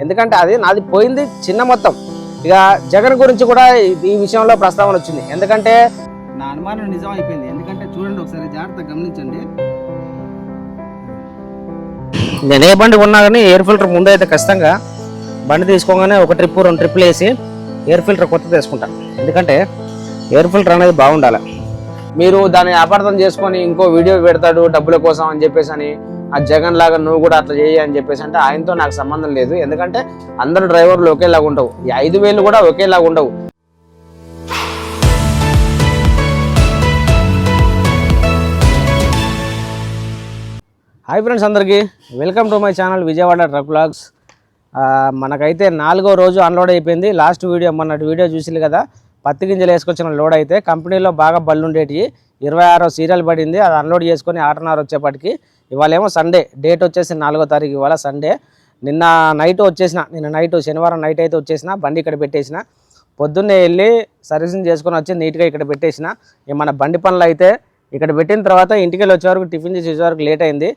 ఎందుకంటే అది నాది పోయింది చిన్న మొత్తం. ఇక జగన్ గురించి కూడా ఈ- విషయంలో ప్రస్తావన వచ్చింది. ఎందుకంటే నా అనుమానం నిజం అయిపోయింది. ఎందుకంటే చూడండి ఒకసారి జాగ్రత్తగా గమనించండి. నేను ఏ బండి ఉన్నా కానీ ఎయిర్ ఫిల్టర్ ముందు అయితే ఖచ్చితంగా బండి తీసుకోగానే ఒక ట్రిప్ రెండు ట్రిప్పులు వేసి ఎయిర్ ఫిల్టర్ కొత్తది వేసుకుంటాను ఎందుకంటే ఎయిర్ ఫిల్టర్ అనేది బాగుండాలి. మీరు దాన్ని అపార్థం చేసుకొని ఇంకో వీడియో పెడతాడు డబ్బుల కోసం అని చెప్పేసి అని ఆ జగన్ లాగా నువ్వు కూడా అట్లా చేయి అని చెప్పేసి అంటే ఆయనతో నాకు సంబంధం లేదు. ఎందుకంటే అందరు డ్రైవర్లు ఒకేలాగా ఉండవు. ఈ ఐదు వేలు కూడా ఒకేలాగా ఉండవు. హాయ్ ఫ్రెండ్స్ అందరికీ. Welcome to my channel Vijayawada truck blogs మనకైతే నాలుగో రోజు అన్లోడ్ అయిపోయింది. లాస్ట్ వీడియో మొన్నటి వీడియో చూసిల్లు కదా. పత్తి గింజలు వేసుకొచ్చిన లోడ్ అయితే కంపెనీలో బాగా బళ్ళు ఉండేటివి. ఇరవై ఆరో సీరియల్ పడింది అది అన్లోడ్ చేసుకొని ఆరున్నర వచ్చేపటికి. ఇవాళ ఏమో సండే డేట్ వచ్చేసి నాలుగో తారీఖు ఇవాళ సండే నిన్న నైట్ వచ్చేసిన నిన్న నైట్ శనివారం నైట్ అయితే వచ్చేసిన బండి ఇక్కడ పెట్టేసిన. పొద్దున్నే వెళ్ళి సర్వీసింగ్ చేసుకొని వచ్చి నీట్గా ఇక్కడ పెట్టేసిన. మన బండి పనులు అయితే ఇక్కడ పెట్టిన తర్వాత ఇంటికి వెళ్ళి వచ్చే వరకు టిఫిన్ చేసి వచ్చే వరకు లేట్ అయింది.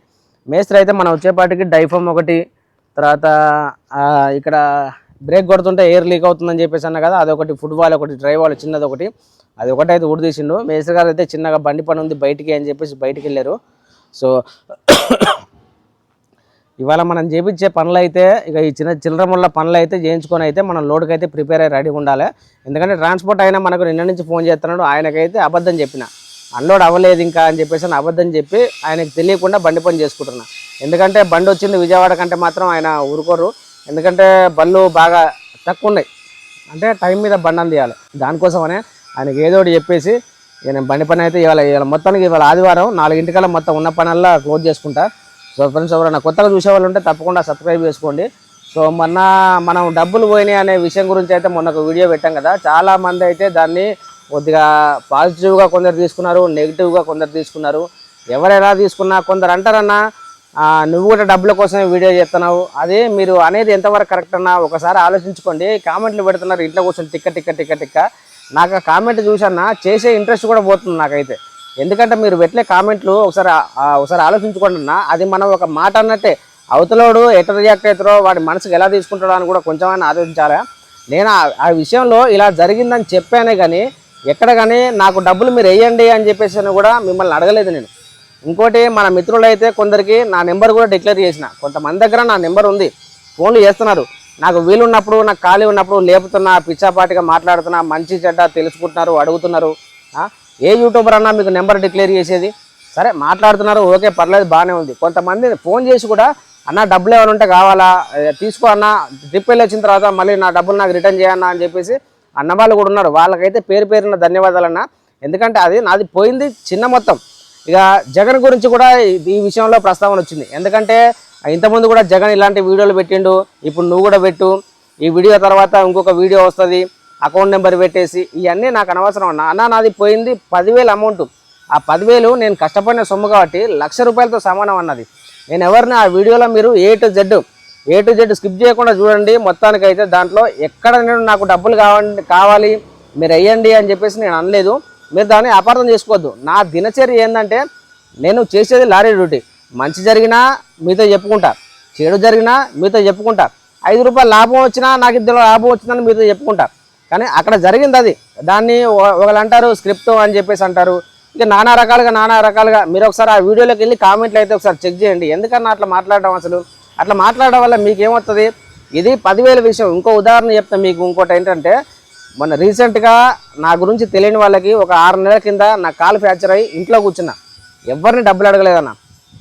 మేస్త్రి అయితే మనం వచ్చేపాటికి డైఫమ్ ఒకటి తర్వాత ఇక్కడ బ్రేక్ కొడుతుంటే ఎయిర్ లీక్ అవుతుందని చెప్పేసి అన్న కదా అదొకటి ఫుట్బాల్ ఒకటి డ్రైవ్ వాళ్ళు చిన్నది ఒకటి. అది ఒకటి అయితే ఉడిదీసిండు మేస్త్రి గారు అయితే చిన్నగా బండి పని ఉంది బయటికి అని చెప్పేసి బయటికి వెళ్ళారు. సో ఇవాళ మనం చేపించే పనులు అయితే ఇక ఈ చిన్న చిల్లర ముళ్ళ పనులు అయితే చేయించుకొని అయితే మనం లోడ్కి అయితే ప్రిపేర్ అయ్యి రెడీ ఉండాలి. ఎందుకంటే ట్రాన్స్పోర్ట్ అయినా మనకు నిన్న నుంచి ఫోన్ చేస్తున్నాడు. ఆయనకైతే అబద్ధం చెప్పిన. అన్లోడ్ అవ్వలేదు ఇంకా అని చెప్పేసి అని అబద్ధం చెప్పి ఆయనకు తెలియకుండా బండి పని చేసుకుంటున్నా. ఎందుకంటే బండి వచ్చింది విజయవాడ కంటే మాత్రం ఆయన ఊరుకోరు. ఎందుకంటే బళ్ళు బాగా తక్కువ ఉన్నాయి అంటే టైం మీద బండి అందియాలి దానికోసమనే ఆయనకి ఏదో ఒకటి చెప్పేసి నేను బండి పని అయితే ఇవాళ ఇవాళ మొత్తానికి ఇవాళ ఆదివారం నాలుగింటికల్లా మొత్తం ఉన్న పనల్లా క్లోజ్ చేసుకుంటా. సో ఫ్రెండ్స్ ఎవరైనా కొత్తగా చూసేవాళ్ళు ఉంటే తప్పకుండా సబ్స్క్రైబ్ చేసుకోండి. సో మొన్న మనం డబ్బులు పోయినాయి అనే విషయం గురించి అయితే మొన్న ఒక వీడియో పెట్టాం కదా. చాలామంది అయితే దాన్ని కొద్దిగా పాజిటివ్గా కొందరు తీసుకున్నారు నెగిటివ్గా కొందరు తీసుకున్నారు. ఎవరైనా తీసుకున్నా కొందరు అంటారన్నా నువ్వు కూడా డబ్బుల కోసమే వీడియో చేస్తున్నావు. అదే మీరు అనేది ఎంతవరకు కరెక్ట్ అన్నా ఒకసారి ఆలోచించుకోండి. కామెంట్లు పెడుతున్నారు ఇంట్లో కూర్చొని టిక్క టిక్క టిక్క టిక్క నాకు ఆ కామెంట్ చూసానా చేసే ఇంట్రెస్ట్ కూడా పోతుంది నాకైతే. ఎందుకంటే మీరు పెట్టలే కామెంట్లు ఒకసారి ఒకసారి ఆలోచించుకోండి అన్న అది మనం ఒక మాట అన్నట్టే. అవతలోడు ఎట్లా రియాక్ట్ అవుతారో వాడి మనసుకు ఎలా తీసుకుంటాడో అని కూడా కొంచెమైనా ఆలోచించాలా? నేను ఆ- విషయంలో ఇలా జరిగిందని చెప్పానే కానీ ఎక్కడ కానీ నాకు డబ్బులు మీరు వేయండి అని చెప్పేసి అని కూడా మిమ్మల్ని అడగలేదు నేను. ఇంకోటి మన మిత్రులు అయితే కొందరికి నా నెంబర్ కూడా డిక్లేర్ చేసిన. కొంతమంది దగ్గర నా నెంబర్ ఉంది. ఫోన్లు చేస్తున్నారు. నాకు వీలున్నప్పుడు నాకు ఖాళీ ఉన్నప్పుడు లేపుతున్నా పిచ్చాపాటిగా మాట్లాడుతున్నా మంచి చెడ్డ తెలుసుకుంటున్నారు అడుగుతున్నారు. ఏ యూట్యూబర్ అన్నా మీకు నెంబర్ డిక్లేర్ చేసేది? సరే మాట్లాడుతున్నారు. ఓకే పర్లేదు బాగానే ఉంది. కొంతమంది ఫోన్ చేసి కూడా అన్న డబ్బులు ఏమైనా ఉంటే కావాలా? తీసుకో అన్న. ట్రిప్ వెళ్ళి వచ్చిన తర్వాత మళ్ళీ నా డబ్బులు నాకు రిటర్న్ చేయన్నా అని చెప్పేసి అన్న వాళ్ళు కూడా ఉన్నారు. వాళ్ళకైతే పేరు పేరున ధన్యవాదాలన్నా ఎందుకంటే అది నాది పోయింది చిన్న మొత్తం. ఇక జగన్ గురించి కూడా ఈ- విషయంలో ప్రస్తావన వచ్చింది. ఎందుకంటే ఇంతకుముందు కూడా జగన్ ఇలాంటి వీడియోలు పెట్టిండు. ఇప్పుడు నువ్వు కూడా పెట్టు. ఈ వీడియో తర్వాత ఇంకొక వీడియో వస్తుంది. అకౌంట్ నెంబర్ పెట్టేసి ఇవన్నీ నాకు అనవసరం. అన్న అన్న నాది పోయింది పదివేలు అమౌంట్. ఆ పదివేలు నేను కష్టపడిన సొమ్ము కాబట్టి లక్ష రూపాయలతో సమానం అన్నది. నేను ఎవరిని ఆ వీడియోలో మీరు A to Z A to Z skip చేయకుండా చూడండి. మొత్తానికైతే దాంట్లో ఎక్కడ నేను నాకు డబ్బులు కావాలి కావాలి మీరు వేయండి అని చెప్పేసి నేను అనలేదు. మీరు దాన్ని అపార్థం చేసుకోవద్దు. నా దినచర్య ఏంటంటే నేను చేసేది లారీ డ్యూటీ. మంచి జరిగినా మీతో చెప్పుకుంటా. చెడు జరిగినా మీతో చెప్పుకుంటా. ఐదు రూపాయలు లాభం వచ్చినా నాకు ఇద్దరు లాభం వచ్చిందని మీతో చెప్పుకుంటా. కానీ అక్కడ జరిగింది అది. దాన్ని ఒకళ్ళు అంటారు స్క్రిప్ట్ అని చెప్పేసి అంటారు. ఇంకా నానా రకాలుగా నానా రకాలుగా మీరు ఒకసారి ఆ వీడియోలోకి వెళ్ళి కామెంట్లు అయితే ఒకసారి చెక్ చేయండి. ఎందుకన్నా అట్లా మాట్లాడడం అసలు? అట్లా మాట్లాడడం వల్ల మీకు ఏమవుతుంది ఇది పదివేల విషయం. ఇంకో ఉదాహరణ చెప్తాను మీకు. ఇంకోటి ఏంటంటే మొన్న రీసెంట్గా నా గురించి తెలియని వాళ్ళకి ఒక ఆరు నెలల కింద నా కాలు ఫ్రాక్చర్ అయ్యి ఇంట్లో కూర్చున్నా. ఎవరిని డబ్బులు అడగలేదన్న.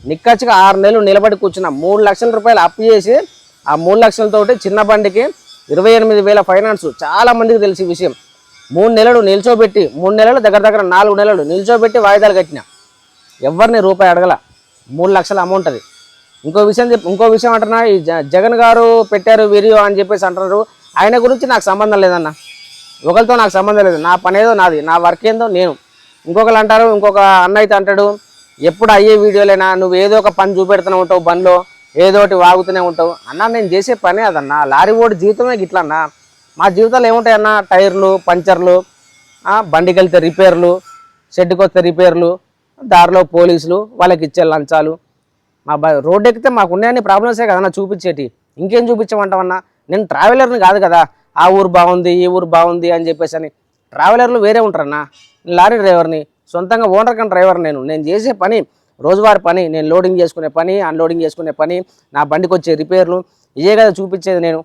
నిక్కచ్చిగా ఆరు నెలలు నిలబడి కూర్చున్నా. మూడు లక్షల రూపాయలు అప్పు చేసి ఆ మూడు లక్షలతోటి చిన్న బండికి ఇరవై ఎనిమిది వేల ఫైనాన్స్ చాలా మందికి తెలిసి విషయం. మూడు నెలలు నిల్చోబెట్టి మూడు నెలలు దగ్గర దగ్గర నాలుగు నెలలు నిల్చోబెట్టి వాయిదాలు కట్టిన. ఎవరిని రూపాయి అడగల? మూడు లక్షల అమౌంట్ అది. ఇంకో విషయం చెప్పి ఇంకో విషయం అంటున్నా ఈ జ- జగన్ గారు పెట్టారు వీడియో అని చెప్పేసి అంటున్నారు. ఆయన గురించి నాకు సంబంధం లేదన్నా. ఒకరితో నాకు సంబంధం లేదు. నా పని ఏదో నాది. నా వర్క్ ఏందో నేను. ఇంకొకరు అంటారు ఇంకొక అన్న అయితే అంటాడు ఎప్పుడు అయ్యే వీడియోలేనా నువ్వు ఏదో ఒక పని చూపెడుతూనే ఉంటావు బండ్లో ఏదో ఒకటి వాగుతూనే ఉంటావు. అన్న నేను చేసే పనే అదన్న. లారీ ఓడి జీవితమే గిట్లన్నా మా జీవితాలు ఏముంటాయన్న టైర్లు పంచర్లు బండికి వెళ్తే రిపేర్లు షెడ్కి వస్తే రిపేర్లు దారిలో పోలీసులు వాళ్ళకి ఇచ్చే లంచాలు. మా బ రోడ్ ఎక్కితే మాకు ఉన్నాయని ప్రాబ్లమ్సే కదన్నా చూపించేటి. ఇంకేం చూపించమంటామన్నా నేను ట్రావెలర్ని కాదు కదా. ఆ ఊరు బాగుంది ఈ ఊరు బాగుంది అని చెప్పేసి అని ట్రావెలర్లు వేరే ఉంటారన్నా. లారీ డ్రైవర్ని సొంతంగా ఓనర్ కన్ డ్రైవర్ నేను. నేను చేసే పని రోజువారి పని నేను లోడింగ్ చేసుకునే పని అన్లోడింగ్ చేసుకునే పని నా బండికి వచ్చే రిపేర్లు ఇవే కదా చూపించేది నేను.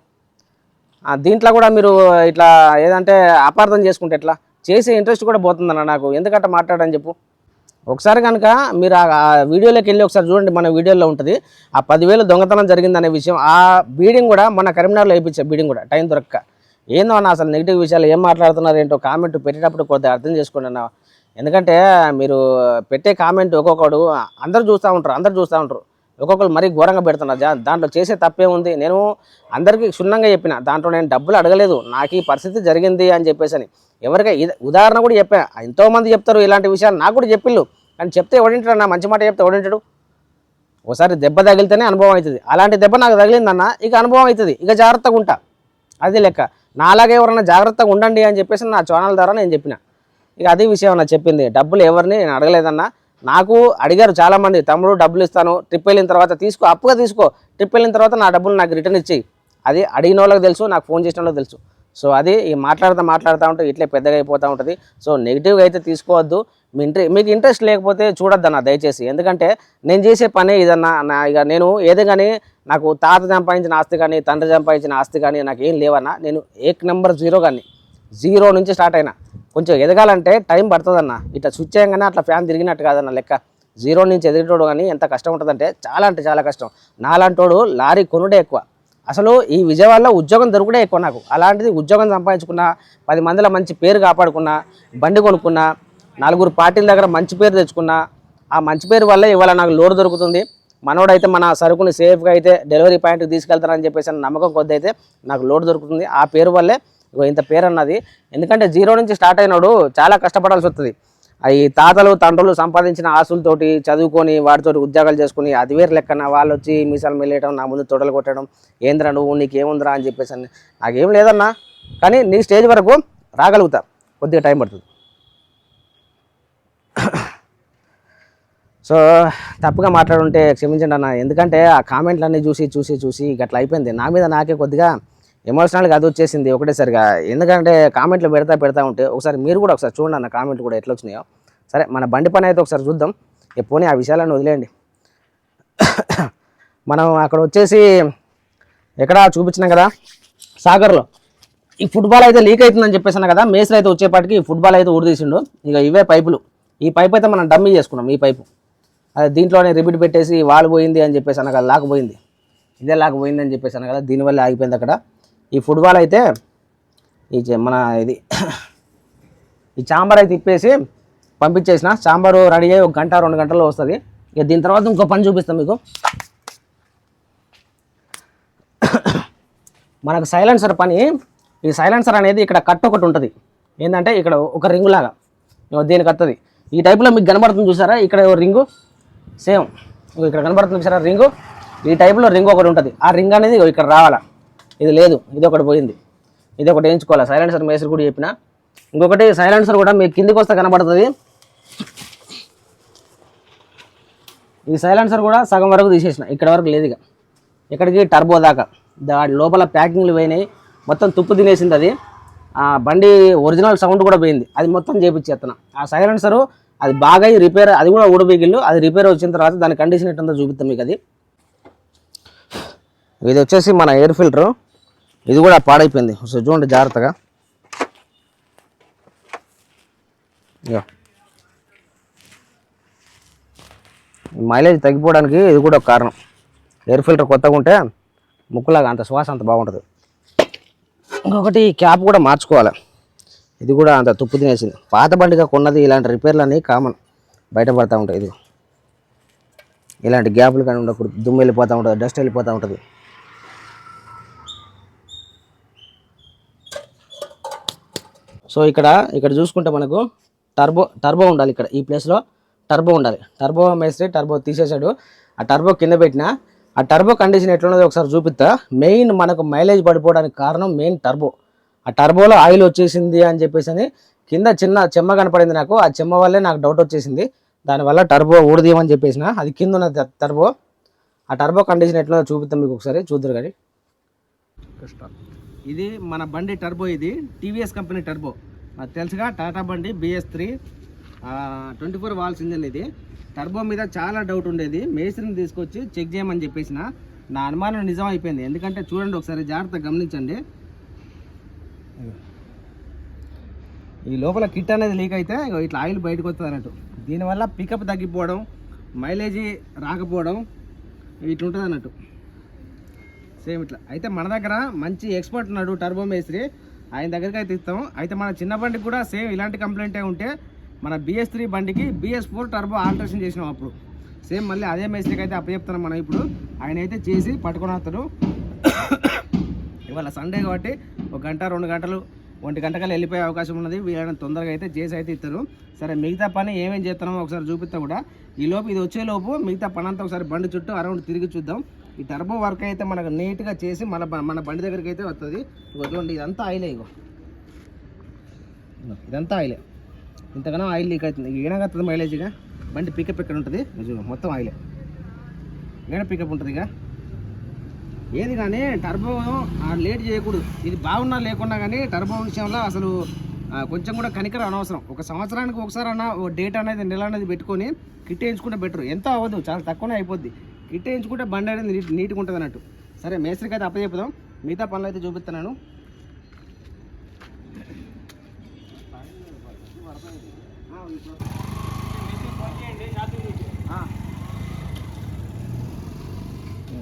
దీంట్లో కూడా మీరు ఇట్లా ఏదంటే అపార్థం చేసుకుంటే ఎట్లా? చేసే ఇంట్రెస్ట్ కూడా పోతుందన్న నాకు. ఎందుకంటే మాట్లాడని చెప్పు. ఒకసారి కనుక మీరు ఆ ఆ వీడియోలోకి వెళ్ళి ఒకసారి చూడండి మన వీడియోలో ఉంటుంది. ఆ పదివేలు దొంగతనం జరిగిందనే విషయం ఆ బీడింగ్ కూడా మన కరీంనగర్లో వేయించే బీడింగ్ కూడా టైం దొరక్క. ఏందో అన్న అసలు నెగిటివ్ విషయాలు ఏం మాట్లాడుతున్నారు ఏంటో కామెంట్ పెట్టేటప్పుడు కొద్దిగా అర్థం చేసుకోండి అన్న. ఎందుకంటే మీరు పెట్టే కామెంట్ ఒక్కొక్కడు అందరు చూస్తూ ఉంటారు అందరు చూస్తూ ఉంటారు. ఒక్కొక్కరు మరీ ఘోరంగా పెడుతున్నారు. దాంట్లో చేసే తప్పే ఉంది నేను అందరికీ క్షుణ్ణంగా చెప్పిన దాంట్లో నేను డబ్బులు అడగలేదు నాకు ఈ పరిస్థితి జరిగింది అని చెప్పేసి అని ఎవరికై ఉదాహరణ కూడా చెప్పాను ఎంతోమంది చెప్తారు ఇలాంటి విషయాలు నాకు కూడా చెప్పిళ్ళు. కానీ చెప్తే ఎవడింటాడు నా మంచి మాట చెప్తే ఎవడింటాడు? ఒకసారి దెబ్బ తగిలితేనే అనుభవం అవుతుంది. అలాంటి దెబ్బ నాకు తగిలిందన్న ఇక అనుభవం అవుతుంది. ఇక జాగ్రత్తగా ఉంటా. అది లెక్క. నాలాగే ఎవరన్నా జాగ్రత్తగా ఉండండి అని చెప్పేసి నా ఛానల్ ద్వారా నేను చెప్పిన. ఇక అదే విషయం నాకు చెప్పింది. డబ్బులు ఎవరిని నేను అడగలేదన్నా. నాకు అడిగారు చాలామంది తమ్ముడు డబ్బులు ఇస్తాను. ట్రిప్ వెళ్ళిన తర్వాత తీసుకో. అప్పుగా తీసుకో. ట్రిప్ వెళ్ళిన తర్వాత నా డబ్బులు నాకు రిటర్న్ ఇచ్చేయి. అది అడిగిన వాళ్ళకి తెలుసు నాకు ఫోన్ చేసిన వాళ్ళకి తెలుసు. సో అది ఈ మాట్లాడుతూ మాట్లాడుతూ ఉంటే ఇట్లే పెద్దగా అయిపోతూ ఉంటుంది. సో నెగిటివ్గా అయితే తీసుకోవద్దు. మీ ఇంట్రె మీకు ఇంట్రెస్ట్ లేకపోతే చూడొద్దన్న దయచేసి. ఎందుకంటే నేను చేసే పనే ఇదన్నా నా ఇక నేను ఏదో కానీ నాకు తాత సంపాదించిన ఆస్తి కానీ తండ్రి సంపాదించిన ఆస్తి కానీ నాకు ఏం లేవన్నా నేను ఏక్ నెంబర్ జీరో కానీ జీరో నుంచి స్టార్ట్ అయినా. కొంచెం ఎదగాలంటే టైం పడుతుందన్న. ఇట్లా స్విచ్ చేయగానే అట్లా ఫ్యాన్ తిరిగినట్టు కాదన్న లెక్క. జీరో నుంచి ఎదిగేటోడు కానీ ఎంత కష్టం ఉంటుందంటే చాలా అంటే చాలా కష్టం. నాలాంటోడు లారీ కొనుడే ఎక్కువ. అసలు ఈ విజయవాడలో ఉద్యోగం దొరుకుడే ఎక్కువ నాకు. అలాంటిది ఉద్యోగం సంపాదించుకున్నా పది మందిలో మంచి పేరు కాపాడుకున్నా బండి కొనుక్కున్నా నలుగురు పార్టీల దగ్గర మంచి పేరు తెచ్చుకున్నా ఆ మంచి పేరు వల్లే ఇవాళ నాకు లోడ్ దొరుకుతుంది. మనోడైతే మన సరుకుని సేఫ్గా అయితే డెలివరీ పాయింట్కి తీసుకెళ్తారని చెప్పేసి నమ్మకం కొద్ది అయితే నాకు లోడ్ దొరుకుతుంది. ఆ పేరు వల్లే ఇంత పేరు అన్నది. ఎందుకంటే జీరో నుంచి స్టార్ట్ అయినాడు చాలా కష్టపడాల్సి వస్తుంది. అవి తాతలు తండ్రులు సంపాదించిన ఆస్తులతోటి చదువుకొని వాటితోటి ఉద్యోగాలు చేసుకుని అది వేరు లెక్కన వాళ్ళు వచ్చి మీసాలు మెల్లేయడం నా ముందు తొడలు కొట్టడం ఏంద్రా నువ్వు? నీకేముందిరా అని చెప్పేసి అని. నాకేం లేదన్నా. కానీ నీ స్టేజ్ వరకు రాగలుగుతా. కొద్దిగా టైం పడుతుంది. సో తప్పుగా మాట్లాడుంటే క్షమించండి అన్న. ఎందుకంటే ఆ కామెంట్లన్నీ చూసి చూసి చూసి ఇక అయిపోయింది. నా మీద నాకే కొద్దిగా ఎమోషనల్గా అది వచ్చేసింది ఒకటేసారిగా. ఎందుకంటే కామెంట్లు పెడతా పెడతా ఉంటే ఒకసారి మీరు కూడా ఒకసారి చూడండి అన్న కామెంట్ కూడా ఎట్లా వచ్చినాయో. సరే మన బండి పని అయితే ఒకసారి చూద్దాం. ఇక పోనీ ఆ విషయాలను వదిలేయండి. మనం అక్కడ వచ్చేసి ఎక్కడ చూపించినాం కదా? సాగర్లో. ఈ ఫుట్బాల్ అయితే లీక్ అవుతుందని చెప్పేసాను కదా? మేస్త్రి అయితే వచ్చేపాటికి ఈ ఫుట్బాల్ అయితే ఊడిదీసిండు ఇక ఇవే పైపులు. ఈ పైప్ అయితే మనం డమ్మీ చేసుకున్నాం ఈ పైపు. అదే దీంట్లోనే రిపీట్ పెట్టేసి వాల్ పోయింది అని చెప్పేసి అన్న కదా? లాక్ పోయింది. ఇదే లాక్ పోయింది అని చెప్పేసి అన్న కదా? దీనివల్ల ఆగిపోయింది అక్కడ. ఈ ఫుట్బాల్ అయితే ఈ మన ఇది ఈ చాంబర్ అయితే తిప్పేసి పంపించేసిన. చాంబర్ రెడీ అయ్యి ఒక గంట రెండు గంటల్లో వస్తుంది. ఇక దీని తర్వాత ఇంకో పని చూపిస్తాం మీకు. మనకు సైలెన్సర్ పని. ఈ సైలెన్సర్ అనేది ఇక్కడ కట్ ఒకటి ఉంటుంది. ఏంటంటే ఇక్కడ ఒక రింగు లాగా. దీనికి వస్తుంది ఈ టైపులో మీకు కనబడుతుంది చూసారా? ఇక్కడ రింగు. సేమ్. ఇక్కడ కనబడుతుంది చూసారా? రింగు. ఈ టైపులో రింగ్ ఒకటి ఉంటుంది. ఆ రింగ్ అనేది ఇక్కడ రావాలా. ఇది లేదు ఇది ఒకటి పోయింది. ఇది ఒకటి వేయించుకోవాలి. సైలెన్సర్ మేసర్ కూడా చెప్పిన. ఇంకొకటి సైలెన్సర్ కూడా మీకు కిందికి వస్తే కనబడుతుంది. ఈ సైలెన్సర్ కూడా సగం వరకు తీసేసిన. ఇక్కడ వరకు లేదు ఇక. ఇక్కడికి టర్బో దాకా. దాని లోపల ప్యాకింగ్లు పోయినాయి. మొత్తం తుప్పు తినేసింది అది. ఆ బండి ఒరిజినల్ సౌండ్ కూడా పోయింది. అది మొత్తం చేపించేస్తున్నా ఆ సైలెన్సరు అది బాగా రిపేర్ అది కూడా ఊడబిగిల్లు అది రిపేర్ వచ్చిన తర్వాత దాని కండిషన్ ఎట్టుందో చూపిస్తాం మీకు అది. ఇది వచ్చేసి మన ఎయిర్ ఫిల్టర్ ఇది కూడా పాడైపోయింది. ఒకసారి చూడండి జాగ్రత్తగా. మైలేజ్ తగ్గిపోవడానికి ఇది కూడా ఒక కారణం. ఎయిర్ ఫిల్టర్ కొత్తగా ఉంటే ముక్కులాగా అంత శ్వాస అంత బాగుంటుంది ఇంకొకటి క్యాప్ కూడా మార్చుకోవాలి. ఇది కూడా అంత తుప్పు తినేసింది. పాత బండిగా కొన్నది ఇలాంటి రిపేర్లు అనేవి కామన్. బయటపడతా ఉంటాయి ఇది. ఇలాంటి గ్యాప్లు కానీ ఉండకూడదు. దుమ్ము వెళ్ళిపోతూ ఉంటుంది డస్ట్ వెళ్ళిపోతూ ఉంటుంది. సో ఇక్కడ ఇక్కడ చూసుకుంటే మనకు టర్బో టర్బో ఉండాలి ఇక్కడ. ఈ ప్లేస్లో టర్బో ఉండాలి. టర్బో మేస్త్రి టర్బో తీసేసాడు ఆ టర్బో కింద పెట్టిన ఆ టర్బో కండిషన్ ఎట్లున్నదో ఒకసారి చూపిస్తా. మెయిన్ మనకు మైలేజ్ పడిపోవడానికి కారణం మెయిన్ టర్బో. ఆ టర్బోలో ఆయిల్ వచ్చేసింది అని చెప్పేసి అని కింద చిన్న చెమ్మ కనపడింది నాకు. ఆ చెమ్మ వల్లే నాకు డౌట్ వచ్చేసింది. దానివల్ల టర్బో ఊడదీయమని చెప్పేసిన. అది కింద ఉన్న టర్బో. ఆ టర్బో కండిషన్ ఎట్లా చూపిస్తాం మీకు ఒకసారి. చూద్దరు కానీ. ఇది మన బండి టర్బో ఇది టీవీఎస్ కంపెనీ టర్బో అది తెలుసుగా టాటా బండి BS three twenty four valves engine ఇది. టర్బో మీద చాలా డౌట్ ఉండేది. మేస్త్రిని తీసుకొచ్చి చెక్ చేయమని చెప్పేసిన. నా అనుమానం నిజం అయిపోయింది. ఎందుకంటే చూడండి ఒకసారి జాగ్రత్తగా గమనించండి. ఈ లోపల కిట్ అనేది లీక్ అయితే ఇట్లా ఆయిల్ బయటకు వస్తుంది అన్నట్టు. దీనివల్ల పికప్ తగ్గిపోవడం మైలేజీ రాకపోవడం ఇట్లుంటుంది అన్నట్టు. సేమ్ ఇట్లా. అయితే మన దగ్గర మంచి ఎక్స్పర్ట్ ఉన్నాడు టర్బో మేస్త్రి ఆయన దగ్గరికి అయితే ఇస్తాం అయితే మన చిన్న బండికి కూడా సేమ్ ఇలాంటి కంప్లైంటే ఉంటే మన బిఎస్ త్రీ బండికి బిఎస్ ఫోర్ టర్బో ఆల్టరేషన్ చేసినాం అప్పుడు. సేమ్ మళ్ళీ అదే మేస్త్రికి అయితే అప్పచెప్తున్నాం మనం ఇప్పుడు. ఆయన అయితే చేసి పట్టుకొని వస్తాడు. ఇవాళ సండే కాబట్టి ఒక గంట రెండు గంటలు ఒంటి గంటకల్లా వెళ్ళిపోయే అవకాశం ఉన్నది. వీళ్ళని తొందరగా అయితే చేసి అయితే ఇస్తారు. సరే మిగతా పని ఏమేం చేస్తున్నామో ఒకసారి చూపిస్తా కూడా. ఈ లోపు ఇది వచ్చేలోపు మిగతా పని అంతా ఒకసారి బండి చుట్టూ అరౌండ్ తిరిగి చూద్దాం. ఈ టర్బో వర్క్ అయితే మనకు నీట్గా చేసి మన మన బండి దగ్గరికి అయితే వస్తుంది చూడండి ఇదంతా ఆయిలే ఇగో. ఇదంతా ఆయిలే. ఇంతకన్నా ఆయిల్ లీక్ అవుతుంది. ఈయనగా వస్తుంది మైలేజ్గా బండి పికప్ ఎక్కడ ఉంటుంది? మొత్తం ఆయిలే. ఈయన పికప్ ఉంటుంది ఇక ఏది కానీ టర్బో లేట్ చేయకూడదు. ఇది బాగున్నా లేకున్నా కానీ టర్బో విషయంలో అసలు కొంచెం కూడా కనికరం అనవసరం. ఒక సంవత్సరానికి ఒకసారి అన్న ఓ డేట్ అనేది నెల అనేది పెట్టుకొని కిట్ వేయించుకుంటే బెటర్ ఎంత అవ్వదు చాలా తక్కువనే అయిపోద్ది. ఇట్ట ఎంచుకుంటే బండి అనేది నీట్ నీట్గా ఉంటుంది అన్నట్టు. సరే మేస్త్రికి అయితే అప్పచెప్పుదాం మిగతా పనులు అయితే చూపిస్తున్నాను.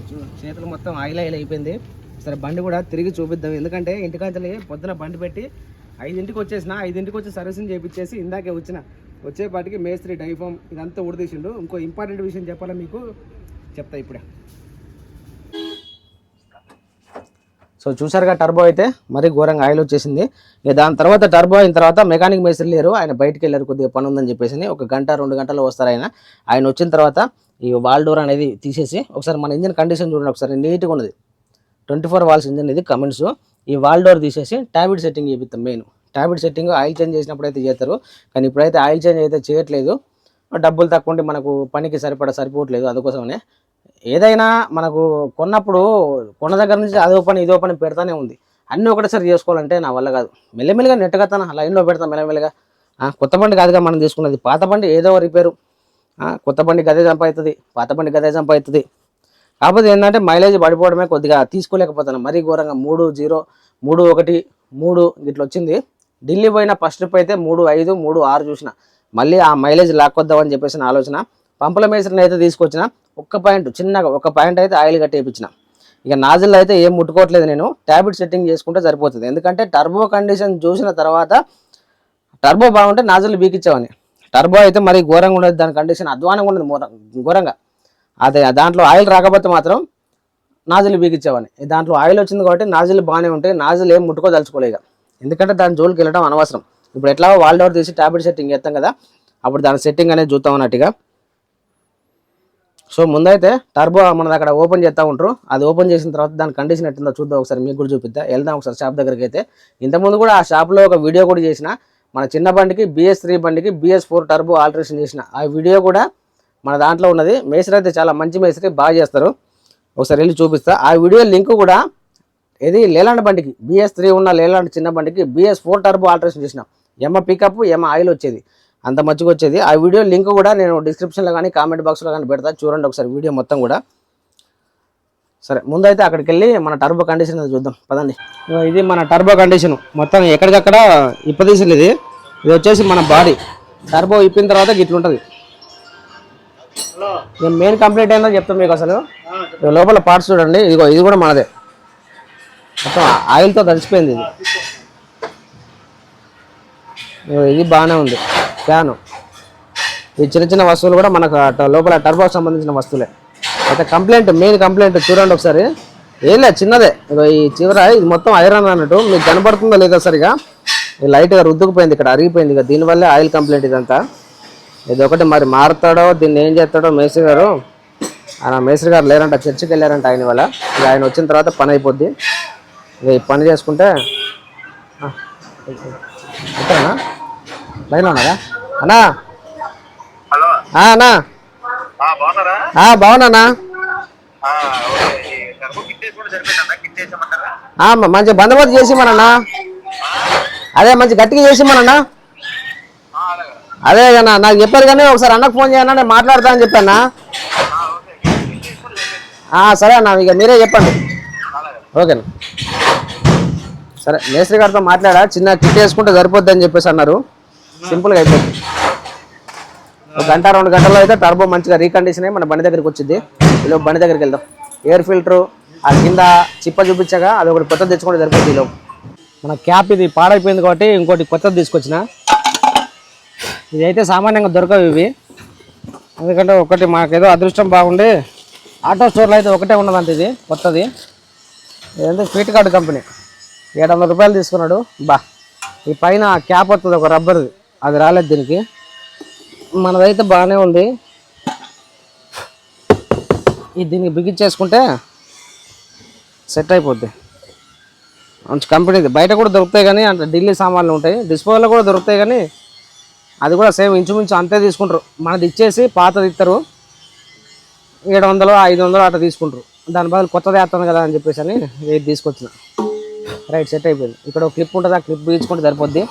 చూడు చేతులు మొత్తం ఆయిల్ ఆయిల్ అయిపోయింది. సరే బండి కూడా తిరిగి చూపిద్దాం. ఎందుకంటే ఇంటికాంచలి పొద్దున బండి పెట్టి ఐదింటికి వచ్చేసిన ఐదింటికి వచ్చి సర్వీసింగ్ చేయించేసి ఇందాకే వచ్చిన. వచ్చేపాటికి మేస్త్రి డైఫామ్ ఇదంతా ఉడదీసిండు ఇంకో ఇంపార్టెంట్ విషయం చెప్పాలా మీకు? చెప్తా ఇప్పుడే. సో చూసారుగా టర్బో అయితే మరీ ఘోరంగా ఆయిల్ వచ్చేసింది. ఇక దాని తర్వాత టర్బో అయిన తర్వాత మెకానిక్ మేస్త్రి లేరు. ఆయన బయటకు వెళ్ళారు కొద్దిగా పని ఉందని చెప్పేసి ఒక గంట రెండు గంటలు వస్తారు ఆయన. ఆయన వచ్చిన తర్వాత ఈ వాల్ డోర్ అనేది తీసేసి ఒకసారి మన ఇంజిన్ కండిషన్ చూడండి. ఒకసారి నీట్గా ఉన్నది. ట్వంటీ ఫోర్ వాల్స్ ఇంజిన్ ఇది కమెంట్స్ ఈ వాల్ డోర్ తీసేసి ట్యాబిట్ సెట్టింగ్ చేపిస్తాం main. Tappet setting oil change చేసినప్పుడు అయితే చేస్తారు. కానీ ఇప్పుడైతే ఆయిల్ చేంజ్ అయితే చేయట్లేదు. డబ్బులు తక్కువ ఉండి మనకు పనికి సరిపడా సరిపోవట్లేదు. అందుకోసమనే ఏదైనా మనకు కొన్నప్పుడు కొన్న దగ్గర నుంచి అదో పని ఇదో పని పెడతానే ఉంది. అన్నీ ఒకటేసారి చేసుకోవాలంటే నా వల్ల కాదు. మెల్లమెల్లగా నెట్టగతాను లైన్లో పెడతాను మెల్లమెల్లగా. కొత్త బండి కాదుగా మనం తీసుకున్నది. పాత బండి ఏదో రిపేరు. కొత్త బండి గదే సంపాదిస్తుంది పాత బండి గదే సంపాదిస్తుంది కాకపోతే ఏంటంటే మైలేజ్ పడిపోవడమే కొద్దిగా తీసుకోలేకపోతాను. మరీ ఘోరంగా మూడు జీరో మూడు ఒకటి మూడు ఇట్లా వచ్చింది. ఢిల్లీ పోయిన ఫస్ట్ ట్రిప్ అయితే మూడు ఐదు మూడు ఆరు చూసిన. మళ్ళీ ఆ మైలేజ్ లాక్కొద్దామని చెప్పేసి ఆలోచన. పంపుల మేసరిని అయితే తీసుకొచ్చిన ఒక్క పాయింట్ చిన్నగా ఒక పాయింట్ అయితే ఆయిల్ కట్టేపించిన ఇక నాజిల్ అయితే ఏం ముట్టుకోవట్లేదు నేను ట్యాబ్లెట్ సెట్టింగ్ చేసుకుంటే సరిపోతుంది. ఎందుకంటే టర్బో కండిషన్ చూసిన తర్వాత టర్బో బాగుంటే నాజిల్ బీకిచ్చామని టర్బో అయితే మరి ఘోరంగా ఉండదు దాని కండిషన్ అధ్వానంగా ఉండదు ఘోరంగా. అదే దాంట్లో ఆయిల్ రాకపోతే మాత్రం నాజిల్ బీకిచ్చామని దాంట్లో ఆయిల్ వచ్చింది కాబట్టి నాజిల్ బాగానే ఉంటాయి నాజిల్ ఏం ముట్టుకోదలుచుకోలేక ఎందుకంటే దాని జోలికి వెళ్ళడం అనవసరం. ఇప్పుడు ఎట్లా వాల్ తీసి ట్యాబ్లెట్ సెట్టింగ్ చేస్తాం కదా అప్పుడు దాని సెట్టింగ్ అనేది చూస్తాం అన్నట్టుగా. సో ముందైతే టర్బో మనది అక్కడ ఓపెన్ చేస్తూ ఉంటారు. అది ఓపెన్ చేసిన తర్వాత దాని కండిషన్ ఎట్టుందో చూద్దాం ఒకసారి మీకు కూడా చూపిద్దా. వెళ్దాం ఒకసారి షాప్ దగ్గరికి అయితే ఇంతకుముందు కూడా ఆ షాప్లో ఒక వీడియో కూడా చేసిన. మన చిన్న బండికి బిఎస్ త్రీ బండికి బిఎస్ ఫోర్ టర్బో ఆల్టరేషన్ చేసిన. ఆ వీడియో కూడా మన దాంట్లో ఉన్నది. మేస్త్రి అయితే చాలా మంచి మేస్త్రి బాగా చేస్తారు. ఒకసారి వెళ్ళి చూపిస్తా. ఆ వీడియో లింక్ కూడా ఇది లేలాండ్ బండికి. బిఎస్ త్రీ ఉన్న లేలాండ్ చిన్న బండికి బిఎస్ ఫోర్ టర్బో ఆల్టరేషన్ చేసిన. ఎమ్మ పికప్ ఎమ్మ ఆయిల్ వచ్చేది. అంత మంచిగా వచ్చేది. ఆ వీడియో లింక్ కూడా నేను డిస్క్రిప్షన్లో కానీ కామెంట్ బాక్స్లో కానీ పెడతా. చూడండి ఒకసారి వీడియో మొత్తం కూడా. సరే ముందైతే అక్కడికి వెళ్ళి మన టర్బో కండిషన్ అది చూద్దాం. పదండి. ఇది మన టర్బో కండిషన్ మొత్తం ఎక్కడికక్కడ ఇప్పదీసింది. ఇది ఇది వచ్చేసి మన బాడీ టర్బో ఇప్పిన తర్వాత ఇట్లుంటుంది. నేను మెయిన్ కంప్లీట్ అయిందో చెప్తాను మీకు అసలు. లోపల పార్ట్స్ చూడండి. ఇదిగో ఇది కూడా మనదే. మొత్తం ఆయిల్తో తడిచిపోయింది ఇది. ఇది బాగానే ఉంది. ఫ్యాను. ఈ చిన్న చిన్న వస్తువులు కూడా మనకు లోపల టర్బోకి సంబంధించిన వస్తువులే. అయితే కంప్లైంట్ మెయిన్ కంప్లైంట్ చూడండి ఒకసారి. ఏం లేదు చిన్నదే. ఇగో ఈ చివర ఇది మొత్తం ఐరన్ అన్నట్టు. మీకు కనపడుతుందో లేదో సరిగా. ఈ లైట్గా రుద్దుకుపోయింది ఇక్కడ అరిగిపోయింది. ఇక దీనివల్లే ఆయిల్ కంప్లైంట్ ఇదంతా. ఇది ఒకటి మరి మారుతాడో దీన్ని ఏం చేస్తాడో మేస్త్రి గారు. ఆయన మేస్త్రి గారు లేరంట చర్చికి వెళ్ళారంట ఆయన వల్ల ఇక ఆయన వచ్చిన తర్వాత పని అయిపోద్ది. ఇక ఈ పని చేసుకుంటే ఆ, అంతేనా? ఉన్నారా? అన్నా. అన్నా. బాగున్నానా మంచి బందోబస్తు చేసి మనన్నా అదే మంచి గట్టిగా చేసి మనన్నా అదే కన్నా నాకు చెప్పారు కానీ ఒకసారి అన్నకు ఫోన్ చేయన్నా నేను మాట్లాడతా అని చెప్పానా? సరే అన్న ఇక మీరే చెప్పండి. ఓకేనా సరే మేస్త్రి గారితో మాట్లాడా? చిన్న కిట్ వేసుకుంటే సరిపోద్ది అని చెప్పేసి అన్నారు. సింపుల్గా అయిపోతుంది ఒక గంట రెండు గంటల్లో అయితే టర్బో మంచిగా రీకండిషన్ అయ్యి మన బండి దగ్గరికి వచ్చింది. ఇలా బండి దగ్గరికి వెళ్దాం. ఎయిర్ ఫిల్టరు ఆ కింద చిప్ప చూపించగా అది ఒకటి కొత్తది తెచ్చుకుంటే సరిపోతుంది ఈలో మన క్యాప్ ఇది పాడైపోయింది కాబట్టి ఇంకోటి కొత్తది తీసుకొచ్చిన. ఇది అయితే సామాన్యంగా దొరకవు ఇవి. ఎందుకంటే ఒకటి మాకేదో అదృష్టం బాగుండి ఆటో స్టోర్లో అయితే ఒకటే ఉన్నదంట ఇది కొత్తది. ఇదంతా స్వీట్ కార్డ్ కంపెనీ ఏడు వందల రూపాయలు తీసుకున్నాడు. బా ఈ పైన క్యాప్ వస్తుంది ఒక రబ్బర్ది అది రాలేదు దీనికి. మనదైతే బాగానే ఉంది. ఇది దీనికి బిగించేసుకుంటే సెట్ అయిపోద్ది. మంచి కంపెనీది బయట కూడా దొరుకుతాయి కానీ అంటే ఢిల్లీ సామాన్లు ఉంటాయి. డిస్పోలో కూడా దొరుకుతాయి కానీ అది కూడా సేమ్ ఇంచుమించు అంతే తీసుకుంటారు. మనది ఇచ్చేసి పాతది ఇస్తారు ఏడు వందలు ఐదు వందలు అట్లా తీసుకుంటారు. దాని బదులు కొత్తది వేస్తాను కదా అని చెప్పేసి అని ఇది తీసుకొచ్చిన. రైట్ సెట్ అయిపోయింది. ఇక్కడ ఒక క్లిప్ ఉంటుంది ఆ క్లిప్ తీసుకుంటే సరిపోద్ది.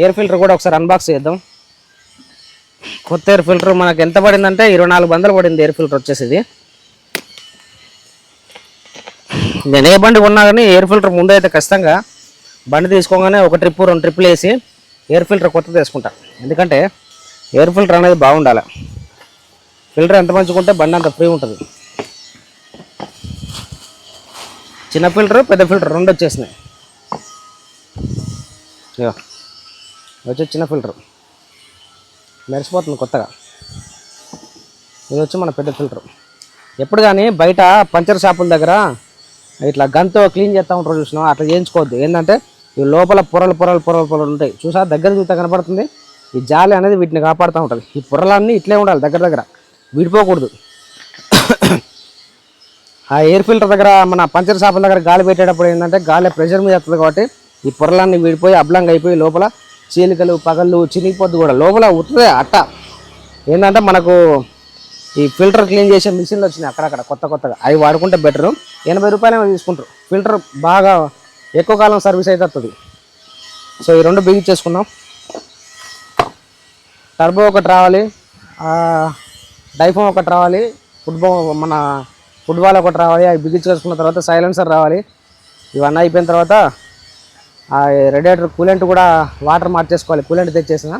ఎయిర్ ఫిల్టర్ కూడా ఒకసారి అన్బాక్స్ చేద్దాం. కొత్త ఎయిర్ ఫిల్టర్ మనకు ఎంత పడిందంటే ఇరవై నాలుగు వందలు పడింది ఎయిర్ ఫిల్టర్ వచ్చేసి ఇది నేను ఏ బండి ఉన్నా కానీ ఎయిర్ ఫిల్టర్ ముందు అయితే ఖచ్చితంగా బండి తీసుకోగానే ఒక ట్రిప్ రెండు ట్రిప్పులు వేసి ఎయిర్ ఫిల్టర్ కొత్తది తీసుకుంటా ఎందుకంటే ఎయిర్ ఫిల్టర్ అనేది బాగుండాలి. ఫిల్టర్ ఎంత మంచిగా ఉంటే బండి అంత ఫ్రీ ఉంటుంది. చిన్న ఫిల్టర్ పెద్ద ఫిల్టర్ రెండు వచ్చేసినాయి. వచ్చి చిన్న ఫిల్టర్. మెరిసిపోతుంది కొత్తగా. ఇది వచ్చి మన పెద్ద ఫిల్టర్. ఎప్పుడు కానీ బయట పంచర్ షాపుల దగ్గర ఇట్లా గంతో క్లీన్ చేస్తూ ఉంటారు చూసినా అట్లా చేయించుకోవద్దు. ఏంటంటే ఈ లోపల పొరలు పొరలు పొరలు పొరలు ఉంటాయి. చూసా దగ్గర చూస్తే కనపడుతుంది. ఈ జాలి అనేది వీటిని కాపాడుతూ ఉంటుంది. ఈ పొరలన్నీ ఇట్లే ఉండాలి దగ్గర దగ్గర. విడిపోకూడదు. ఆ ఎయిర్ ఫిల్టర్ దగ్గర మన పంచర్ షాపుల దగ్గర గాలి పెట్టేటప్పుడు ఏంటంటే గాలి ప్రెషర్ మీద వస్తుంది కాబట్టి ఈ పొరలన్నీ విడిపోయి అబ్లంగా అయిపోయి లోపల చీలికలు పగళ్ళు చినిగిపోద్దు కూడా లోపల ఉత్తదే అట్ట. ఏంటంటే మనకు ఈ ఫిల్టర్ క్లీన్ చేసే మిషన్లు వచ్చినాయి అక్కడక్కడ కొత్త కొత్తగా. అవి వాడుకుంటే బెటరు ఎనభై రూపాయలు తీసుకుంటారు. ఫిల్టర్ బాగా ఎక్కువ కాలం సర్వీస్ అయితే వస్తుంది సో ఈ రెండు బిగించేసుకున్నాం టర్బో ఒకటి రావాలి. డైఫోమ్ డైఫోన్ ఒకటి రావాలి. ఫుట్బాల్ మన ఫుట్బాల్ ఒకటి రావాలి. అవి బిగించుకొచ్చుకున్న తర్వాత సైలెన్సర్ రావాలి. ఇవన్నీ అయిపోయిన తర్వాత ఆ రేడియేటర్ కూలెంట్ కూడా వాటర్ మార్చేసుకోవాలి. కూలెంట్ తెచ్చేసిన.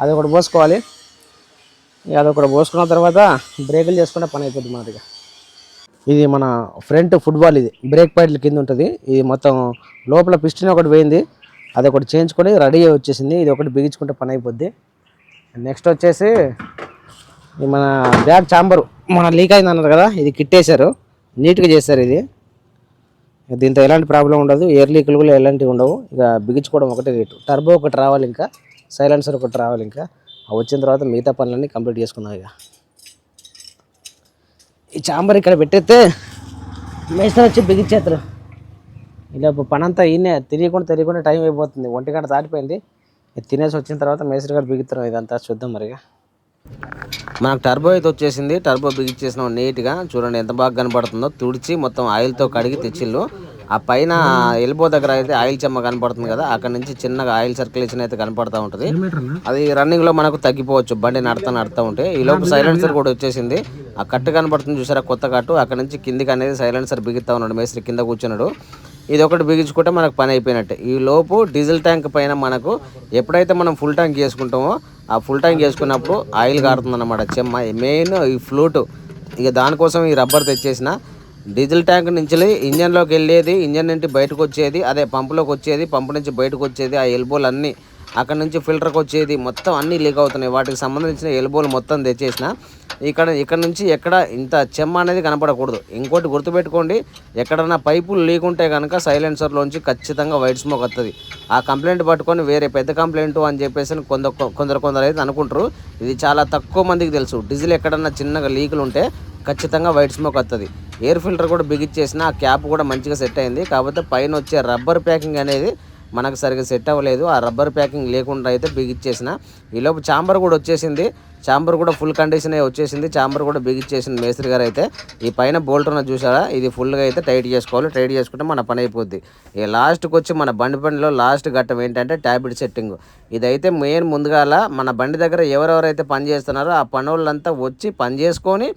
అది ఒకటి పోసుకోవాలి. అది ఒకటి పోసుకున్న తర్వాత బ్రేకులు చేసుకుంటే పని అయిపోద్ది మనది ఇది మన ఫ్రంట్ ఫుట్బాల్ ఇది. బ్రేక్ ప్యాడ్ల కింద ఉంటుంది. ఇది మొత్తం లోపల పిస్టిన్ ఒకటి పోయింది. అది ఒకటి చేయించుకొని రెడీ వచ్చేసింది. ఇది ఒకటి బిగించుకుంటే పని అయిపోద్ది. నెక్స్ట్ వచ్చేసి ఇది మన బ్యాగ్ చాంబరు మన లీక్ అయింది అన్నారు కదా ఇది కిట్టేశారు నీట్గా చేశారు ఇది. దీంతో ఎలాంటి ప్రాబ్లం ఉండదు. ఎయిర్ లీకులు కూడా ఎలాంటివి ఉండవు. ఇక బిగించుకోవడం ఒకటే రేటు. టర్బో ఒకటి రావాలి ఇంకా. సైలెన్సర్ ఒకటి రావాలి ఇంకా. అవి వచ్చిన తర్వాత మిగతా పనులన్నీ కంప్లీట్ చేసుకుందాం ఇక. ఈ చాంబర్ ఇక్కడ పెట్టేస్తే మేస్టర్ వచ్చి బిగించేస్తారు. ఇలా పనంతా ఈయనే. తెలియకుండా తెలియకుండా టైం అయిపోతుంది. ఒంటి గంట దాటిపోయింది. ఇది తినేసి వచ్చిన తర్వాత మేస్త్రి గారు బిగుతారు ఇదంతా చూద్దాం మరిగా మనకు టర్బో అయితే వచ్చేసింది. టర్బో బిగించేసినాం నీట్గా. చూడండి ఎంత బాగా కనపడుతుందో. తుడిచి మొత్తం ఆయిల్తో కడిగి తెచ్చిళ్ళు. ఆ పైన ఎల్బో దగ్గర అయితే ఆయిల్ చెమ్మ కనపడుతుంది కదా. అక్కడ నుంచి చిన్నగా ఆయిల్ సర్క్యులేషన్ అయితే కనపడతా ఉంటుంది. అది రన్నింగ్లో మనకు తగ్గిపోవచ్చు. బండి నడతా నడతా ఉంటే. ఈ లోపు సైలెన్సర్ కూడా వచ్చేసింది. ఆ కట్టు కనపడుతుంది చూసారా? కొత్త కట్టు. అక్కడ నుంచి కిందికి అనేది సైలెన్సర్ బిగిస్తా ఉన్నాడు. మేస్త్రి కింద కూర్చున్నాడు. ఇది ఒకటి బిగించుకుంటే మనకు పని అయిపోయినట్టే. ఈ లోపు డీజిల్ ట్యాంక్ పైన మనకు ఎప్పుడైతే మనం ఫుల్ ట్యాంక్ చేసుకుంటామో ఆ ఫుల్ ట్యాంక్ చేసుకున్నప్పుడు ఆయిల్ కారుతుందన్నమాట చెమ్మ. మెయిన్ ఈ ఫ్లూటు. ఇక దానికోసం ఈ రబ్బర్ తెచ్చేసిన. డీజిల్ ట్యాంక్ నుంచి ఇంజన్లోకి వెళ్ళేది ఇంజన్ నుండి బయటకు వచ్చేది అదే పంపులోకి వచ్చేది పంపు నుంచి బయటకు వచ్చేది ఆ ఎల్బోలు అన్నీ అక్కడ నుంచి ఫిల్టర్కి వచ్చేది మొత్తం అన్నీ లీక్ అవుతున్నాయి. వాటికి సంబంధించిన ఎలుబోలు మొత్తం తెచ్చేసిన. ఇక్కడ ఇక్కడ నుంచి ఎక్కడ ఇంత చెమ్మ అనేది కనపడకూడదు. ఇంకోటి గుర్తుపెట్టుకోండి ఎక్కడన్నా పైపులు లీక్ ఉంటే కనుక సైలెన్సర్లోంచి ఖచ్చితంగా వైట్ స్మోక్ వస్తుంది ఆ కంప్లైంట్ పట్టుకొని వేరే పెద్ద కంప్లైంట్ అని చెప్పేసి అని కొందరు కొందరు కొందరు అయితే అనుకుంటారు. ఇది చాలా తక్కువ మందికి తెలుసు. డీజిల్ ఎక్కడన్నా చిన్నగా లీకులు ఉంటే ఖచ్చితంగా వైట్ స్మోక్ వస్తుంది ఎయిర్ ఫిల్టర్ కూడా బిగిచ్చేసిన ఆ క్యాప్ కూడా మంచిగా సెట్ అయింది. కాకపోతే పైన వచ్చే రబ్బర్ ప్యాకింగ్ అనేది మనకు సరిగ్గా సెట్ అవ్వలేదు. ఆ రబ్బర్ ప్యాకింగ్ లేకుండా అయితే బిగిచ్చేసిన. ఈలోపు చాంబర్ కూడా వచ్చేసింది. చాంబర్ కూడా ఫుల్ కండిషన్ అయి వచ్చేసింది. చాంబర్ కూడా బిగిచ్చేసింది మేస్త్రి గారు అయితే ఈ పైన బోల్ట్ ఉన్న చూసారా? ఇది ఫుల్గా అయితే టైట్ చేసుకోవాలి. టైట్ చేసుకుంటే మన పని అయిపోద్ది. ఈ లాస్ట్కి వచ్చి మన బండి పనిలో లాస్ట్ ఘట్టం ఏంటంటే ట్యాబ్లెట్ సెట్టింగ్ ఇదైతే మెయిన్ ముందుగాల మన బండి దగ్గర ఎవరెవరైతే పని చేస్తున్నారో ఆ పనులంతా వచ్చి పని చేసుకొని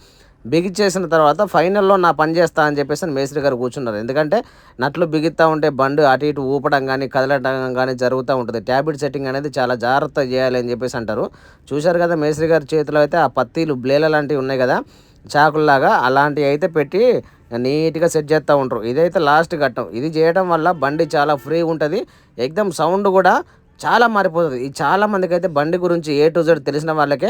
బిగిచ్చేసిన తర్వాత ఫైనల్లో నా పని చేస్తా అని చెప్పేసి అని మేస్త్రి గారు కూర్చున్నారు. ఎందుకంటే నట్లు బిగిస్తూ ఉంటే బండి అటు ఇటు ఊపడం కానీ కదలడం కానీ జరుగుతూ ఉంటుంది. ట్యాబ్లెట్ సెట్టింగ్ అనేది చాలా జాగ్రత్త చేయాలి అని చెప్పేసి అంటారు. చూశారు కదా మేస్త్రి గారి చేతిలో అయితే ఆ పత్తిలు బ్లేల లాంటివి ఉన్నాయి కదా? చాకుల్లాగా అలాంటివి అయితే పెట్టి నీట్గా సెట్ చేస్తూ ఉంటారు ఇదైతే లాస్ట్ ఘట్టం. ఇది చేయడం వల్ల బండి చాలా ఫ్రీ ఉంటుంది. ఎగ్దం సౌండ్ కూడా చాలా మారిపోతుంది. ఈ చాలా మందికి అయితే బండి గురించి ఏ టు జెడ్ తెలిసిన వాళ్ళకే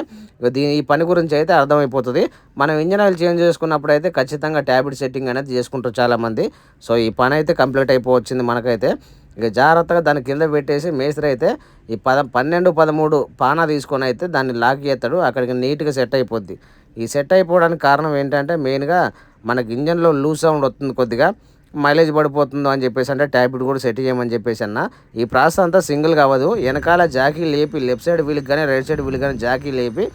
దీని ఈ పని గురించి అయితే అర్థమైపోతుంది. మనం ఇంజన్ ఆయిల్ చేంజ్ చేసుకున్నప్పుడు అయితే ఖచ్చితంగా ట్యాబ్లెట్ సెట్టింగ్ అనేది చేసుకుంటారు చాలామంది సో ఈ పని అయితే కంప్లీట్ అయిపోవచ్చింది మనకైతే. ఇక జాగ్రత్తగా దాని కింద పెట్టేసి మేస్త్రి అయితే ఈ పద పన్నెండు పదమూడు పానా తీసుకొని అయితే దాన్ని లాక్ చేస్తాడు. అక్కడికి నీట్గా సెట్ అయిపోద్ది. ఈ సెట్ అయిపోవడానికి కారణం ఏంటంటే మెయిన్గా మనకి ఇంజన్లో లూజ్ సౌండ్ వస్తుంది కొద్దిగా. మైలేజ్ పడిపోతుందో అని చెప్పేసి అంటే ట్యాబ్లెట్ కూడా సెట్ చేయమని చెప్పేసి అన్న. ఈ ప్రాసెస్ అంతా సింగిల్ కావదు వెనకాల జాకీ లేపి లెఫ్ట్ సైడ్ వీల్కి కానీ రైట్ సైడ్ వీల్కి కానీ జాకీ లేపి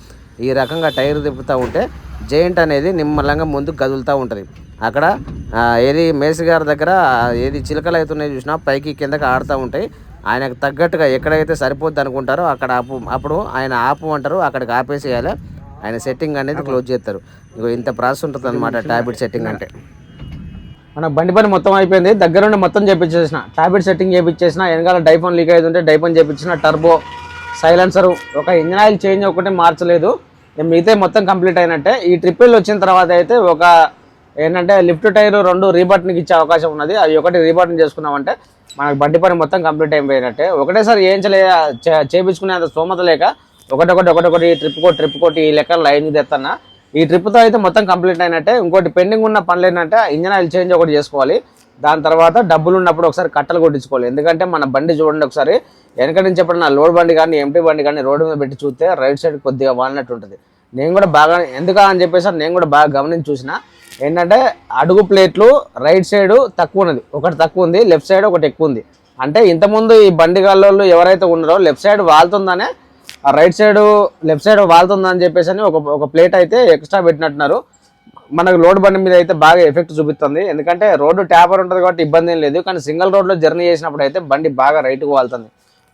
ఈ రకంగా టైర్ తిప్పుతూ ఉంటే జైంట్ అనేది నిమ్మలంగా ముందుకు కదులుతూ ఉంటుంది. అక్కడ ఏది మేసి గారి దగ్గర ఏది చిలకలు అవుతున్నాయి చూసినా పైకి కిందకి ఆడుతూ ఉంటాయి. ఆయనకు తగ్గట్టుగా ఎక్కడైతే సరిపోద్ది అనుకుంటారో అక్కడ ఆపు అప్పుడు ఆయన ఆపు అంటారు అక్కడికి ఆపేసేయాలి. ఆయన సెట్టింగ్ అనేది క్లోజ్ చేస్తారు. ఇంత ప్రాసెస్ ఉంటుంది అనమాట ట్యాబ్లెట్ సెట్టింగ్ అంటే. మన బండి పని మొత్తం అయిపోయింది. దగ్గరుండి మొత్తం చేపించేసిన. Tablet setting చేపించేసిన. వెనకాల డైఫోన్ లీక్ ఉంటే డైఫోన్ చేపించిన. టర్బో సైలెన్సర్ ఒక ఇంజన్ ఆయిల్ చేంజ్ ఒకటి మార్చలేదు. మిగతా మొత్తం కంప్లీట్ అయినట్టే. ఈ ట్రిపుల్ వచ్చిన తర్వాత అయితే ఒక ఏంటంటే లిఫ్ట్ టైర్ రెండు రీబటన్కి ఇచ్చే అవకాశం ఉన్నది. అవి ఒకటి రీబటన్ చేసుకున్నామంటే మనకు బండి పని మొత్తం కంప్లీట్ అయిపోయినట్టే. ఒకటేసారి ఏం చేయలే చే- చేపించుకునేంత స్తోమత లేక ఒకటొకటి ఒకటొకటి ట్రిప్ కోటి ట్రిప్ కోటి ఈ లెక్క లైన్ తెస్తున్నా ఈ ట్రిప్తో అయితే మొత్తం కంప్లీట్ అయినట్టే. ఇంకోటి పెండింగ్ ఉన్న పనులు ఏంటంటే ఇంజన్ ఆయిల్ చేంజ్ ఒకటి చేసుకోవాలి. దాని తర్వాత డబ్బులు ఉన్నప్పుడు ఒకసారి కట్టలు కొట్టించుకోవాలి. ఎందుకంటే మన బండి చూడండి ఒకసారి. వెనక నుంచి ఎప్పుడన్నా లోడ్ బండి కానీ ఎంటీ బండి కానీ రోడ్డు మీద పెట్టి చూస్తే రైట్ సైడ్ కొద్దిగా వాడినట్టు ఉంటుంది. నేను కూడా బాగా ఎందుకు అని చెప్పేసి నేను కూడా బాగా గమనించి చూసిన. ఏంటంటే అడుగు ప్లేట్లు రైట్ సైడ్ తక్కువ ఉన్నది. ఒకటి తక్కువ ఉంది లెఫ్ట్ సైడ్ ఒకటి ఎక్కువ ఉంది. అంటే ఇంతకుముందు ఈ బండి గాళ్ళు ఎవరైతే ఉన్నారో లెఫ్ట్ సైడ్ వాళ్తుందనే ఆ రైట్ సైడ్ లెఫ్ట్ సైడ్ వాళ్తుందని చెప్పేసి అని ఒక ఒక ప్లేట్ అయితే ఎక్స్ట్రా పెట్టినట్టున్నారు. మనకు లోడ్ బండి మీద అయితే బాగా ఎఫెక్ట్ చూపిస్తుంది. ఎందుకంటే రోడ్డు ట్యాపర్ ఉంటుంది కాబట్టి ఇబ్బంది ఏం లేదు. కానీ సింగిల్ రోడ్లో జర్నీ చేసినప్పుడు అయితే బండి బాగా రైట్కు వాళ్తుంది.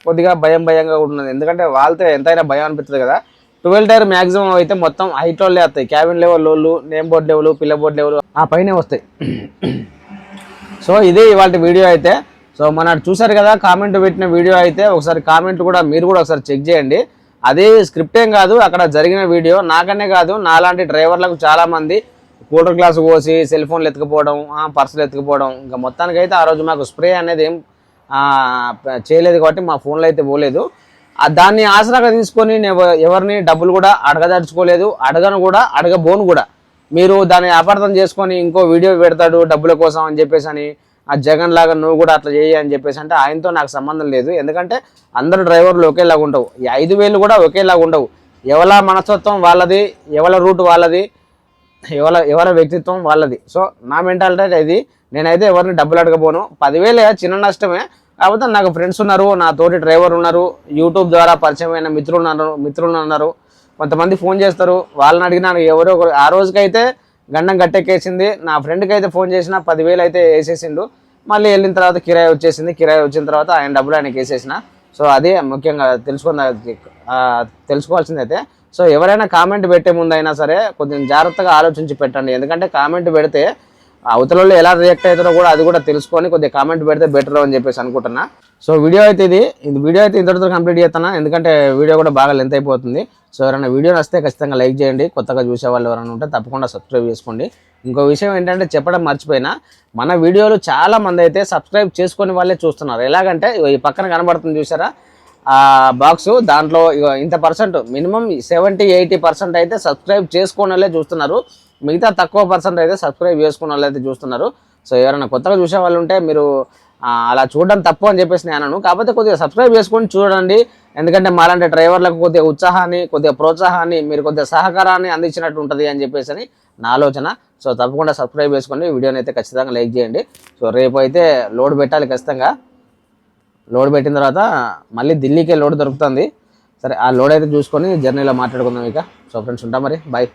కొద్దిగా భయం భయంగా ఉంటుంది ఎందుకంటే వాళ్తే ఎంతైనా భయం అనిపిస్తుంది కదా. ట్వెల్వ్ టైర్ మాక్సిమం అయితే మొత్తం హైట్ వాళ్ళే వస్తాయి. క్యాబిన్ లెవెల్ లోళ్ళు నేమ్ బోర్డ్ లెవెల్ పిల్ల బోర్డ్ లెవెల్ ఆ పైనే వస్తాయి. సో ఇది ఇవాళ వీడియో అయితే. సో మన చూసారు కదా కామెంట్ పెట్టిన వీడియో అయితే ఒకసారి కామెంట్ కూడా మీరు కూడా ఒకసారి చెక్ చేయండి. అది స్క్రిప్ట్ ఏం కాదు అక్కడ జరిగిన వీడియో నాకనే కాదు నాలాంటి డ్రైవర్లకు చాలామంది కూలర్ గ్లాస్ పోసి సెల్ ఫోన్లు ఎత్తుకుపోవడం పర్సులు ఎత్తుకుపోవడం. ఇంకా మొత్తానికైతే ఆ రోజు మాకు స్ప్రే అనేది ఏం చేయలేదు కాబట్టి మా ఫోన్లో అయితే పోలేదు. దాన్ని ఆసరాగా తీసుకొని నేను ఎవరిని డబ్బులు కూడా అడగదలుచుకోలేదు. అడగను కూడా అడగబోను కూడా. మీరు దాన్ని అపార్థం చేసుకొని ఇంకో వీడియో పెడతాడు డబ్బుల కోసం అని చెప్పేసి అని. ఆ జగన్ లాగా నువ్వు కూడా అట్లా చేయి అని చెప్పేసి అంటే ఆయనతో నాకు సంబంధం లేదు. ఎందుకంటే అందరు డ్రైవర్లు ఒకేలాగా ఉండవు. ఈ ఐదు వేలు కూడా ఒకేలాగా ఉండవు. ఎవల మనస్తత్వం వాళ్ళది ఎవల రూట్ వాళ్ళది ఎవరి ఎవరి వ్యక్తిత్వం వాళ్ళది. సో నా మెంటాలిటీ ఇది నేనైతే ఎవరిని డబ్బులు అడగబోను. పదివేలే చిన్న నష్టమే. కాకపోతే నాకు ఫ్రెండ్స్ ఉన్నారు నా తోటి డ్రైవర్ ఉన్నారు యూట్యూబ్ ద్వారా పరిచయమైన మిత్రులు ఉన్నారు మిత్రులు ఉన్నారు. కొంతమంది ఫోన్ చేస్తారు. వాళ్ళని అడిగినా ఎవరో ఒకరు. ఆ రోజుకైతే గండం గట్టెక్కేసింది నా ఫ్రెండ్కి అయితే ఫోన్ చేసిన పదివేలు అయితే వేసేసిండు. మళ్ళీ వెళ్ళిన తర్వాత కిరాయి వచ్చేసింది. కిరాయి వచ్చిన తర్వాత ఆయన డబ్బులు ఆయనకి వేసేసిన. సో అదే ముఖ్యంగా తెలుసుకున్న తెలుసుకోవాల్సింది అయితే సో ఎవరైనా కామెంట్ పెట్టే ముందు అయినా సరే కొంచెం జాగ్రత్తగా ఆలోచించి పెట్టండి. ఎందుకంటే కామెంట్ పెడితే అవతల ఎలా రియాక్ట్ అవుతారో కూడా అది కూడా తెలుసుకొని కొద్దిగా కామెంట్ పెడితే బెటర్ అని చెప్పేసి అనుకుంటున్నా. సో వీడియో అయితే ఇది. ఇది వీడియో అయితే ఇంతటితో కంప్లీట్ చేస్తాను? ఎందుకంటే వీడియో కూడా బాగా లెంత్ అయిపోతుంది. సో ఎవరైనా వీడియో నచ్చితే ఖచ్చితంగా లైక్ చేయండి. కొత్తగా చూసే వాళ్ళు ఎవరైనా ఉంటే తప్పకుండా సబ్స్క్రైబ్ చేసుకోండి. ఇంకో విషయం ఏంటంటే చెప్పడం మర్చిపోయినా మన వీడియోలు చాలా మంది అయితే సబ్స్క్రైబ్ చేసుకునే వాళ్ళే చూస్తున్నారు. ఎలాగంటే ఈ పక్కన కనబడుతుంది చూసారా? ఆ బాక్స్ దాంట్లో ఇంత percent minimum seventy eighty percent అయితే సబ్స్క్రైబ్ చేసుకున్న చూస్తున్నారు. మిగతా తక్కువ పర్సెంట్ అయితే సబ్స్క్రైబ్ చేసుకున్న అయితే చూస్తున్నారు. సో ఎవరైనా కొత్తగా చూసే వాళ్ళు ఉంటే మీరు అలా చూడడం తప్పు అని చెప్పేసి నేను అనను కాకపోతే కొద్దిగా సబ్స్క్రైబ్ చేసుకొని చూడండి. ఎందుకంటే మాలాంటి డ్రైవర్లకు కొద్దిగా ఉత్సాహాన్ని కొద్దిగా ప్రోత్సాహాన్ని మీరు కొద్దిగా సహకారాన్ని అందించినట్టు ఉంటుంది అని చెప్పేసి అని నా ఆలోచన. సో తప్పకుండా సబ్స్క్రైబ్ చేసుకోండి. వీడియోని అయితే ఖచ్చితంగా లైక్ చేయండి. సో రేపు అయితే లోడ్ పెట్టాలి ఖచ్చితంగా. లోడ్ పెట్టిన తర్వాత మళ్ళీ ఢిల్లీకే లోడ్ దొరుకుతుంది. సరే ఆ లోడ్ అయితే చూసుకొని జర్నీలో మాట్లాడుకుందాం ఇక. సో ఫ్రెండ్స్ ఉంటాం మరి? బాయ్